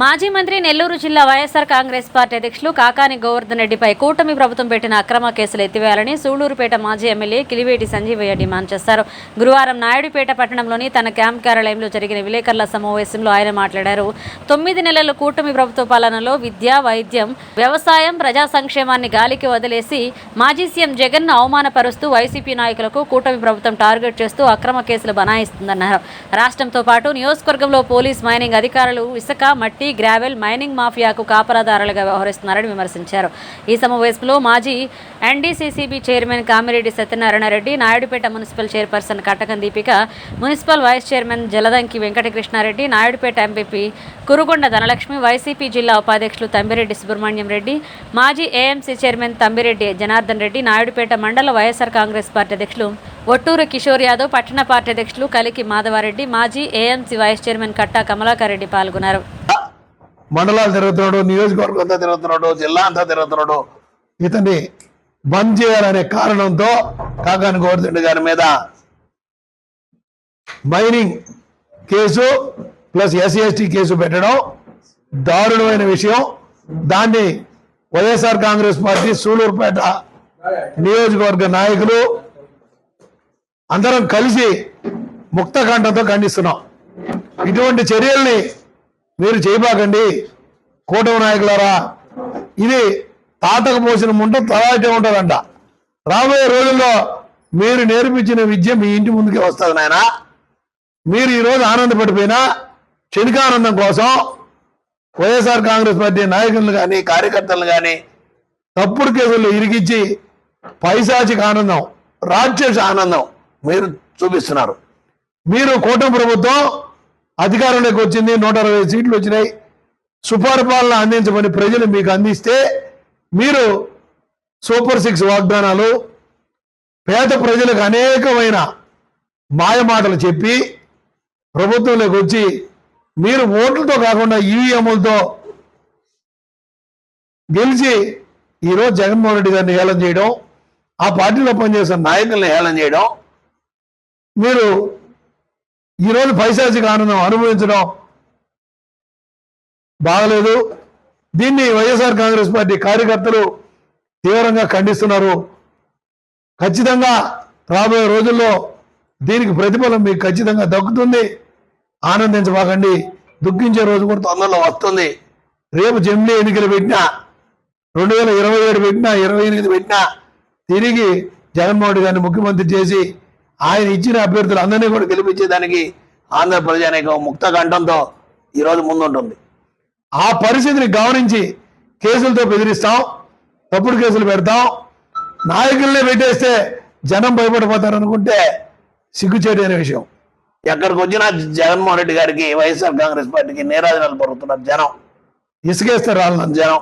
మాజీ మంత్రి నెల్లూరు జిల్లా వైఎస్ఆర్ కాంగ్రెస్ పార్టీ అధ్యక్షులు కాకాని గోవర్ధన్ రెడ్డిపై కూటమి ప్రభుత్వం పెట్టిన అక్రమ కేసులు ఎత్తివేయాలని సూళ్ళూరుపేట మాజీ ఎమ్మెల్యే కిలివేటి సంజీవయ్య డిమాండ్ చేశారు. గురువారం నాయుడుపేట పట్టణంలోని తన క్యాంప్ కార్యాలయంలో జరిగిన విలేకరుల సమావేశంలో ఆయన మాట్లాడారు. తొమ్మిది నెలల కూటమి ప్రభుత్వ పాలనలో విద్య వైద్యం వ్యవసాయం ప్రజా సంక్షేమాన్ని గాలికి వదిలేసి మాజీ సీఎం జగన్ అవమానపరుస్తూ వైసీపీ నాయకులకు కూటమి ప్రభుత్వం టార్గెట్ చేస్తూ అక్రమ కేసులు బనాయిస్తుందన్నారు. రాష్ట్రంతో పాటు నియోజకవర్గంలో పోలీస్ మైనింగ్ అధికారులు ఇసుక మట్టి గ్రావెల్ మైనింగ్ మాఫియాకు కాపలాదారులుగా వ్యవహరిస్తున్నారని విమర్శించారు. ఈ సమావేశంలో మాజీ NDCCB chairman Kamireddy Satyanarayana Reddy Naidupeta municipal chairperson Kattakam Deepika municipal vice chairman Jaladanki Venkatakrishnareddy Naidupeta MPP Kurugonda Dhanalakshmi YCP జిల్లా ఉపాధ్యక్షులు తంబిరెడ్డి సుబ్రహ్మణ్యం రెడ్డి మాజీ ఏఎంసీ చైర్మన్ తంబిరెడ్డి జనార్దన్ రెడ్డి నాయుడుపేట మండల వైఎస్ఆర్ కాంగ్రెస్ పార్టీ అధ్యక్షులు ఒట్టూరు కిషోర్ యాదవ్ పట్టణ పార్టీ అధ్యక్షులు కలికి మాధవారెడ్డి మాజీ AMC vice chairman Katta Kamalakar Reddy పాల్గొన్నారు. మండలాలు తిరుగుతున్నాడు నియోజకవర్గం అంతా తిరుగుతున్నాడు జిల్లా అంతా తిరుగుతున్నాడు. ఇతన్ని బంద్ చేయాలనే కారణంతో కాకాని గోవర్ధన్ గారి మీద mining case plus SC case పెట్టడం దారుణమైన విషయం. దాన్ని వైఎస్ఆర్ కాంగ్రెస్ పార్టీ సూలూరుపేట నియోజకవర్గ నాయకులు అందరం కలిసి ముక్తకాండంతో ఖండిస్తున్నాం. ఇటువంటి చర్యల్ని మీరు చేయబాకండి. కూటమి నాయకులారా ఇది తాతకు పోసిన ముంట తలాటే ఉంటుందంట. రాబోయే రోజుల్లో మీరు నేర్పించిన విద్య మీ ఇంటి ముందుకే వస్తుంది నాయన. మీరు ఈరోజు ఆనందపడిపోయినా క్షణికానందం కోసం వైఎస్ఆర్ కాంగ్రెస్ పార్టీ నాయకులను కానీ కార్యకర్తలను కానీ తప్పుడు కేసుల్లో ఇరికిచ్చి పైశాచిక ఆనందం రాక్షస ఆనందం మీరు చూపిస్తున్నారు. మీరు కూటమి ప్రభుత్వం అధికారంలోకి వచ్చింది నూట అరవై సీట్లు వచ్చినాయి. సుపరిపాలన అందించమని ప్రజలు మీకు అందిస్తే మీరు సూపర్ సిక్స్ వాగ్దానాలు పేద ప్రజలకు అనేకమైన మాయమాటలు చెప్పి ప్రభుత్వంలోకి వచ్చి మీరు ఓట్లతో కాకుండా ఈవీఎంలతో గెలిచి ఈరోజు జగన్మోహన్ రెడ్డి గారిని హేళన చేయడం ఆ పార్టీలో పనిచేసిన నాయకుల్ని హేళన చేయడం మీరు ఈరోజు పైశాచిక ఆనందం అనుభవించడం బాగలేదు. దీన్ని వైఎస్ఆర్ కాంగ్రెస్ పార్టీ కార్యకర్తలు తీవ్రంగా ఖండిస్తున్నారు. ఖచ్చితంగా రాబోయే రోజుల్లో దీనికి ప్రతిఫలం మీకు ఖచ్చితంగా దక్కుతుంది. ఆనందించబాకండి. దుఃఖించే రోజు కూడా తొందరలో వస్తుంది. రేపు జమిలీ ఎన్నికలు పెట్టినా రెండు వేల ఇరవై ఏడు పెట్టినా ఇరవై ఎనిమిది పెట్టినా తిరిగి జగన్మోహన్ రెడ్డి గారిని ముఖ్యమంత్రి చేసి ఆయన ఇచ్చిన అభ్యర్థులు అందరినీ కూడా గెలిపించేదానికి ఆంధ్ర ప్రజానీకం ముక్త కంఠంతో ఈరోజు ముందుంటుంది. ఆ పరిస్థితిని గమనించి కేసులతో బెదిరిస్తాం తప్పుడు కేసులు పెడతాం. నాయకుల్నే పెట్టేస్తే జనం భయపడిపోతారు అనుకుంటే సిగ్గుచేటు అనే విషయం. ఎక్కడికి వచ్చినా జగన్మోహన్ రెడ్డి గారికి వైఎస్ఆర్ కాంగ్రెస్ పార్టీకి నేరాజనాలు పరుగుతున్నారు జనం ఇసుకేస్తే రాళ్ళని జనం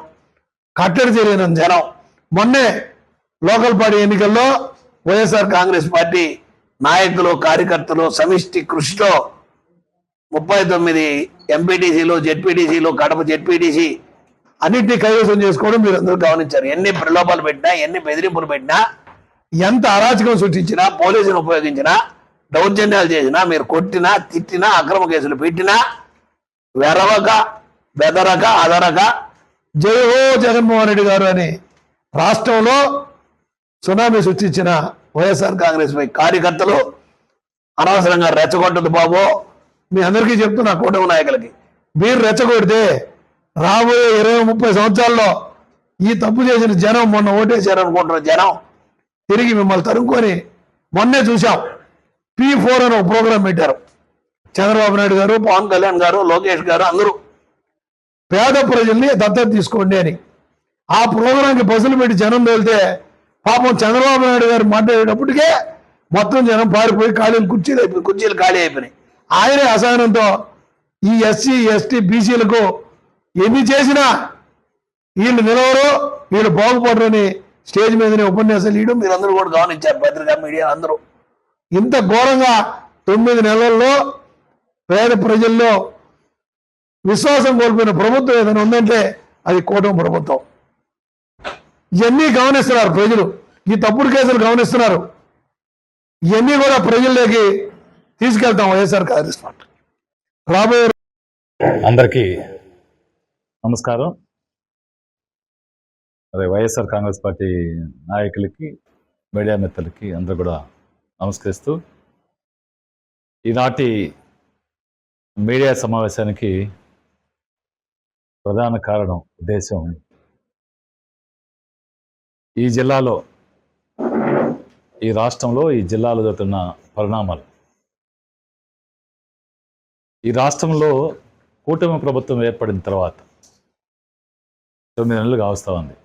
కట్టడి తెలియని జనం. మొన్నే లోకల్ పార్టీ ఎన్నికల్లో వైఎస్ఆర్ కాంగ్రెస్ పార్టీ నాయకులు కార్యకర్తలు సమిష్టి కృషితో ముప్పై తొమ్మిది ఎంపీటీసీలు జెడ్పీటీసీలు కడప జెడ్పీటీసీ అన్నింటినీ కైవసం చేసుకోవడం మీరు అందరూ గమనించారు. ఎన్ని ప్రలోభాలు పెట్టినా ఎన్ని బెదిరింపులు పెట్టినా ఎంత అరాచకం సృష్టించినా పోలీసులు ఉపయోగించినా దౌర్జన్యాలు చేసినా మీరు కొట్టినా తిట్టినా అక్రమ కేసులు పెట్టినా వెరవక బెదరక అదరక జై జగన్మోహన్ రెడ్డి గారు అని రాష్ట్రంలో సునామీ సృష్టించిన వైఎస్ఆర్ కాంగ్రెస్ పై కార్యకర్తలు అనవసరంగా రెచ్చగొట్టదు బాబు. మీ అందరికీ చెప్తున్నా కూటమి నాయకులకి. మీరు రెచ్చగొడితే రాబోయే ఇరవై ముప్పై సంవత్సరాల్లో ఈ తప్పు చేసిన జనం మొన్న ఓటేశారు అనుకుంటున్న జనం తిరిగి మిమ్మల్ని తరుముకొని మొన్నే చూశాం. పి ఫోర్ అని ఒక ప్రోగ్రాం పెట్టారు. చంద్రబాబు నాయుడు గారు పవన్ కళ్యాణ్ గారు లోకేష్ గారు అందరూ పేద ప్రజల్ని దత్తత తీసుకోండి అని. ఆ ప్రోగ్రాంకి బస్సులు పెట్టి జనం వెళ్తే పాపం చంద్రబాబు నాయుడు గారు మాట్లాడేటప్పటికే మొత్తం జనం పారిపోయి ఖాళీలు కుర్చీలు అయిపోయి కుర్చీలు ఖాళీ అయిపోయినాయి. ఆయనే అసహనంతో ఈ ఎస్సీ ఎస్టీ బీసీలకు ఎన్ని చేసినా వీళ్ళు నిలవరు వీళ్ళు బాగుపడరని స్టేజ్ మీదనే ఉపన్యాసాలు ఇవ్వడం మీరందరూ కూడా గమనించారు పత్రికా మీడియా అందరూ. ఇంత ఘోరంగా తొమ్మిది నెలల్లో పేద ప్రజల్లో విశ్వాసం కోల్పోయిన ప్రభుత్వం ఏదైనా ఉందంటే అది కూటమి ప్రభుత్వం. ఇవన్నీ గమనిస్తున్నారు ప్రజలు? ఈ తప్పుడు కేసులు గమనిస్తున్నారు. ఇవన్నీ కూడా ప్రజల్లోకి తీసుకెళ్తాం వైఎస్ఆర్ కాంగ్రెస్ పార్టీ. రాబోయే అందరికీ నమస్కారం. అదే వైఎస్ఆర్ కాంగ్రెస్ పార్టీ నాయకులకి మీడియా మిత్రులకి అందరూ కూడా నమస్కరిస్తూ ఈనాటి మీడియా సమావేశానికి ప్రధాన కారణం ఉద్దేశం ఈ జిల్లాలో ఈ రాష్ట్రంలో ఈ జిల్లాలో జరుగుతున్న పరిణామాలు. ఈ రాష్ట్రంలో కూటమి ప్రభుత్వం ఏర్పడిన తర్వాత తొమ్మిది నెలలు కావస్తా ఉంది.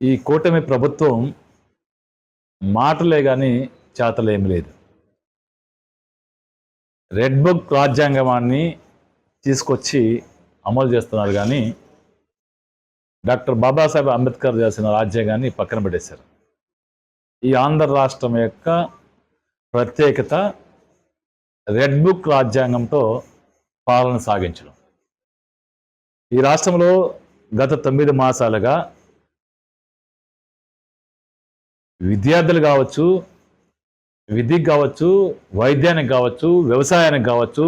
ఈ కూటమి ప్రభుత్వం మాటలే కానీ చేతలేమి లేదు. రెడ్ బుక్ రాజ్యాంగమాన్ని తీసుకొచ్చి అమలు చేస్తున్నారు కానీ డాక్టర్ బాబాసాహెబ్ అంబేద్కర్ చేసిన రాజ్యాంగాన్ని పక్కన పెట్టేశారు. ఈ ఆంధ్ర రాష్ట్రం యొక్క ప్రత్యేకత రెడ్ బుక్ రాజ్యాంగంతో పాలన సాగించడం. ఈ రాష్ట్రంలో గత తొమ్మిది మాసాలుగా విద్యార్థులు కావచ్చు విద్యకు కావచ్చు వైద్యానికి కావచ్చు వ్యవసాయానికి కావచ్చు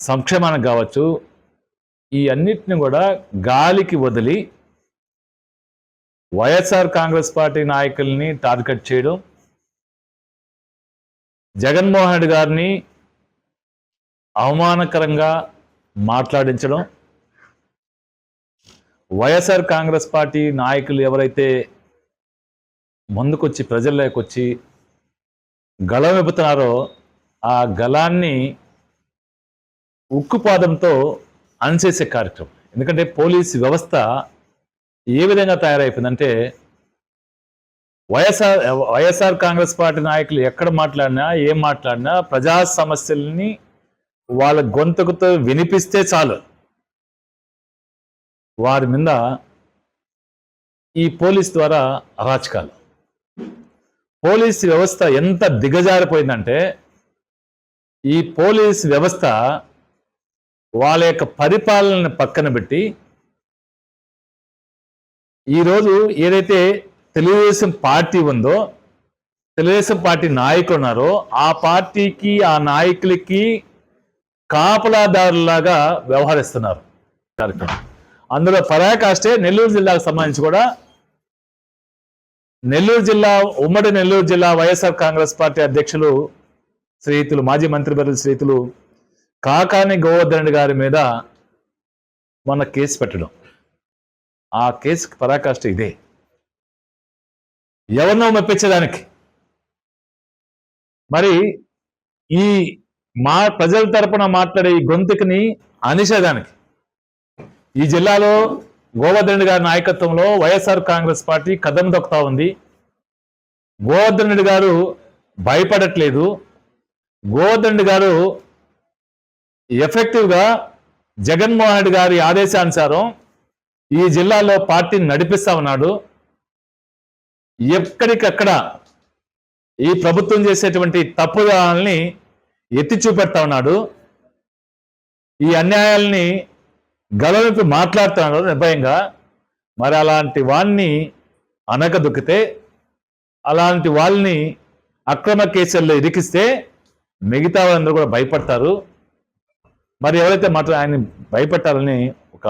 సంక్షేమానికి కావచ్చు ఈ అన్నిటిని కూడా గాలికి వదిలి వైఎస్ఆర్ కాంగ్రెస్ పార్టీ నాయకుల్ని టార్గెట్ చేయడం జగన్మోహన్ రెడ్డి గారిని అవమానకరంగా మాట్లాడించడం వైఎస్ఆర్ కాంగ్రెస్ పార్టీ నాయకులు ఎవరైతే ముందుకొచ్చి ప్రజల్లోకి వచ్చి గళం విప్పుతున్నారో ఆ గళాన్ని ఉక్కుపాదంతో అణచేసే కార్యక్రమం. ఎందుకంటే పోలీస్ వ్యవస్థ ఏ విధంగా తయారైపోయిందంటే వైఎస్ఆర్ వైఎస్ఆర్ కాంగ్రెస్ పార్టీ నాయకులు ఎక్కడ మాట్లాడినా ఏం మాట్లాడినా ప్రజా సమస్యల్ని వాళ్ళ గొంతుకుతో వినిపిస్తే చాలు. వారి మీద ఈ పోలీస్ ద్వారా అరాచకాలు. పోలీస్ వ్యవస్థ ఎంత దిగజారిపోయిందంటే ఈ పోలీస్ వ్యవస్థ వాళ్ళ యొక్క పరిపాలనని పక్కన పెట్టి ఈరోజు ఏదైతే తెలుగుదేశం పార్టీ ఉందో తెలుగుదేశం పార్టీ నాయకులు ఉన్నారో ఆ పార్టీకి ఆ నాయకులకి కాపలాదారులాగా వ్యవహరిస్తున్నారు కార్యక్రమం. అందులో పరాకాష్టే నెల్లూరు జిల్లాకు సంబంధించి కూడా నెల్లూరు జిల్లా ఉమ్మడి నెల్లూరు జిల్లా వైఎస్ఆర్ కాంగ్రెస్ పార్టీ అధ్యక్షులు శ్రీతులు మాజీ మంత్రివర్యులు శ్రీతులు కాకాని గోవర్ధన్ గారి మీద మన కేసు పెట్టడం. ఆ కేసుకి పరాకాష్ట ఇదే. ఎవరినో మెప్పించడానికి. మరి ఈ మా ప్రజల తరపున మాట్లాడే ఈ గొంతుకుని అనిషేధానికి ఈ జిల్లాలో గోవర్ధన్ గారి నాయకత్వంలో వైఎస్ఆర్ కాంగ్రెస్ పార్టీ కదం దొక్కుతా ఉంది. గోవర్ధన్ గారు భయపడట్లేదు. గోవర్ధన్ గారు ఎఫెక్టివ్గా జగన్మోహన్ రెడ్డి గారి ఆదేశానుసారం ఈ జిల్లాలో పార్టీని నడిపిస్తా ఉన్నాడు. ఎక్కడికక్కడ ఈ ప్రభుత్వం చేసేటువంటి తప్పుదాలని ఎత్తి చూపెడతా ఉన్నాడు. ఈ అన్యాయాల్ని గలవిపి మాట్లాడుతున్నాడు నిర్భయంగా. మరి అలాంటి వాణ్ణి అనకదొక్కితే అలాంటి వాళ్ళని అక్రమ కేసుల్లో ఇరికిస్తే మిగతా వాళ్ళందరూ కూడా భయపడతారు. మరి ఎవరైతే మాత్రం ఆయన్ని భయపెట్టాలని ఒక